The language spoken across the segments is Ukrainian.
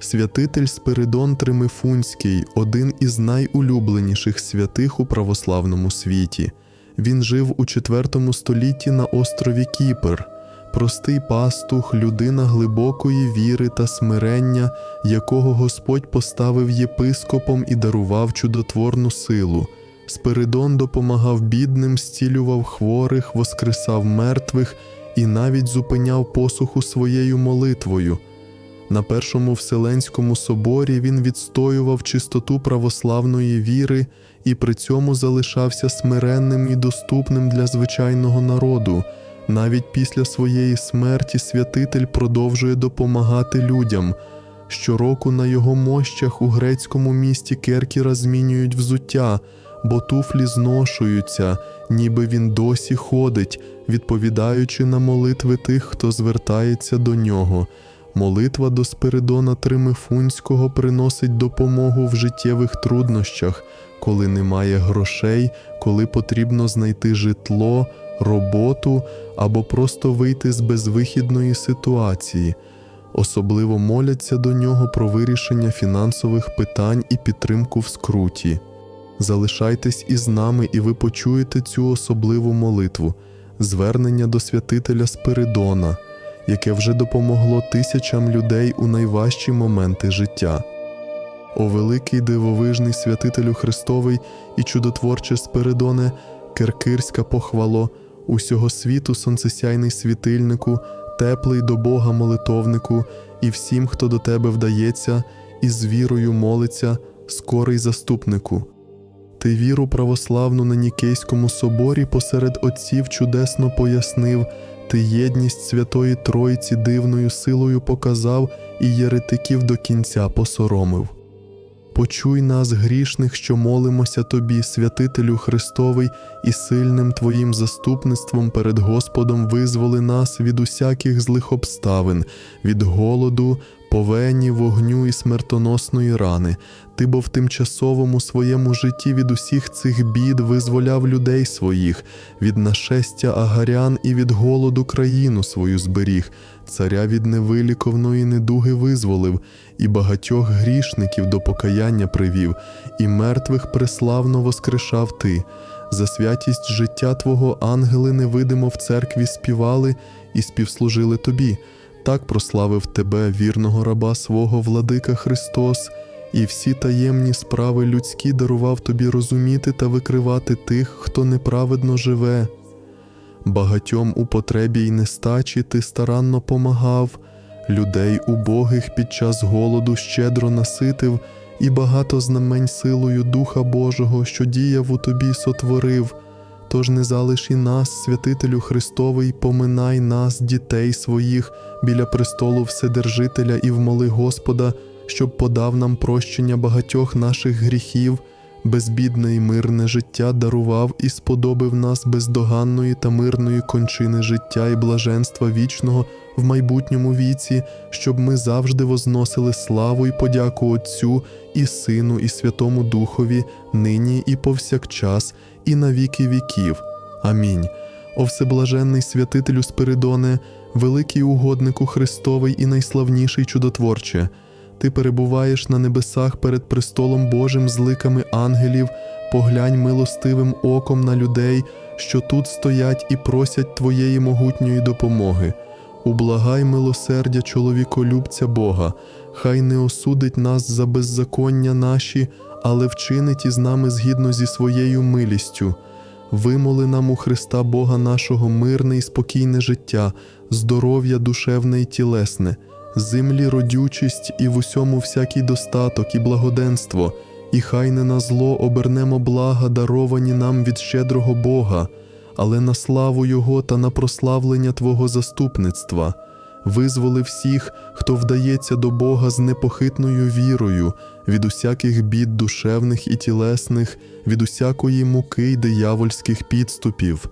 Святитель Спиридон Тримифунський один із найулюбленіших святих у православному світі. Він жив у IV столітті на острові Кіпр. Простий пастух, людина глибокої віри та смирення, якого Господь поставив єпископом і дарував чудотворну силу. Спиридон допомагав бідним, зцілював хворих, воскресав мертвих і навіть зупиняв посуху своєю молитвою. На Першому Вселенському соборі він відстоював чистоту православної віри і при цьому залишався смиренним і доступним для звичайного народу. Навіть після своєї смерті святитель продовжує допомагати людям. Щороку на його мощах у грецькому місті Керкіра змінюють взуття, бо туфлі зношуються, ніби він досі ходить, відповідаючи на молитви тих, хто звертається до нього. Молитва до Спиридона Тримифунського приносить допомогу в життєвих труднощах, коли немає грошей, коли потрібно знайти житло, роботу або просто вийти з безвихідної ситуації. Особливо моляться до нього про вирішення фінансових питань і підтримку в скруті. Залишайтесь із нами, і ви почуєте цю особливу молитву, звернення до святителя Спиридона яке вже допомогло тисячам людей у найважчі моменти життя. О великий дивовижний святителю Христовий і чудотворче Спиридоне, Керкирська похвало, усього світу сонцесяйний світильнику, теплий до Бога молитовнику, і всім, хто до тебе вдається, і з вірою молиться, скорий заступнику. Ти віру православну на Нікейському соборі посеред отців чудесно пояснив, ти єдність Святої Тройці дивною силою показав і єретиків до кінця посоромив. Почуй нас, грішних, що молимося Тобі, святителю Христовий, і сильним Твоїм заступництвом перед Господом визволи нас від усяких злих обставин, від голоду, повені, вогню і смертоносної рани. Ти бо в тимчасовому своєму житті від усіх цих бід визволяв людей своїх, від нашестя агарян і від голоду країну свою зберіг, царя від невиліковної недуги визволив, і багатьох грішників до покаяння привів, і мертвих преславно воскрешав ти. За святість життя Твого ангели невидимо в церкві співали і співслужили тобі. Так прославив тебе, вірного раба свого владика Христос, і всі таємні справи людські дарував тобі розуміти та викривати тих, хто неправедно живе. Багатьом у потребі й нестачі ти старанно помагав, людей убогих під час голоду щедро наситив, і багато знамень силою Духа Божого, що діяв у тобі, сотворив. Тож не залиш і нас, святителю Христовий, поминай нас, дітей своїх, біля престолу Вседержителя, і вмоли Господа, щоб подав нам прощення багатьох наших гріхів, безбідне і мирне життя дарував і сподобив нас бездоганної та мирної кончини життя і блаженства вічного в майбутньому віці, щоб ми завжди возносили славу і подяку Отцю і Сину, і Святому Духові, нині і повсякчас, і на віки віків. Амінь. О всеблаженний святителю Спиридоне, великий угоднику Христовий і найславніший чудотворче. Ти перебуваєш на небесах перед престолом Божим з ликами ангелів, поглянь милостивим оком на людей, що тут стоять і просять Твоєї могутньої допомоги. Ублагай милосердя чоловіколюбця Бога, хай не осудить нас за беззаконня наші, але вчинить із нами згідно зі своєю милістю. Вимоли нам у Христа Бога нашого мирне і спокійне життя, здоров'я душевне і тілесне, землі родючість і в усьому всякий достаток і благоденство, і хай не на зло обернемо блага, даровані нам від щедрого Бога, але на славу Його та на прославлення Твого заступництва. Визволи всіх, хто вдається до Бога з непохитною вірою, від усяких бід душевних і тілесних, від усякої муки й диявольських підступів.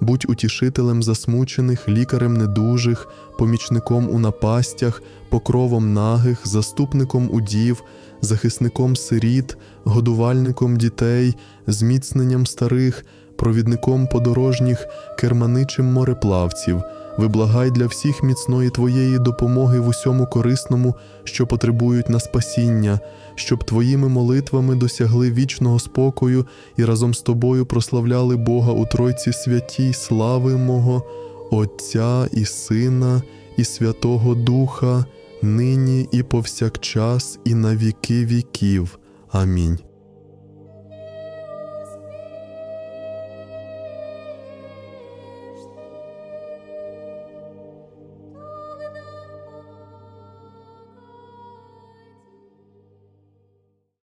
Будь утішителем засмучених, лікарем недужих, помічником у напастях, покровом нагих, заступником удів, захисником сиріт, годувальником дітей, зміцненням старих, провідником подорожніх, керманичем мореплавців. Виблагай для всіх міцної Твоєї допомоги в усьому корисному, що потребують на спасіння, щоб Твоїми молитвами досягли вічного спокою і разом з Тобою прославляли Бога у Тройці святій, слави мого, Отця і Сина, і Святого Духа, нині і повсякчас, і на віки віків. Амінь.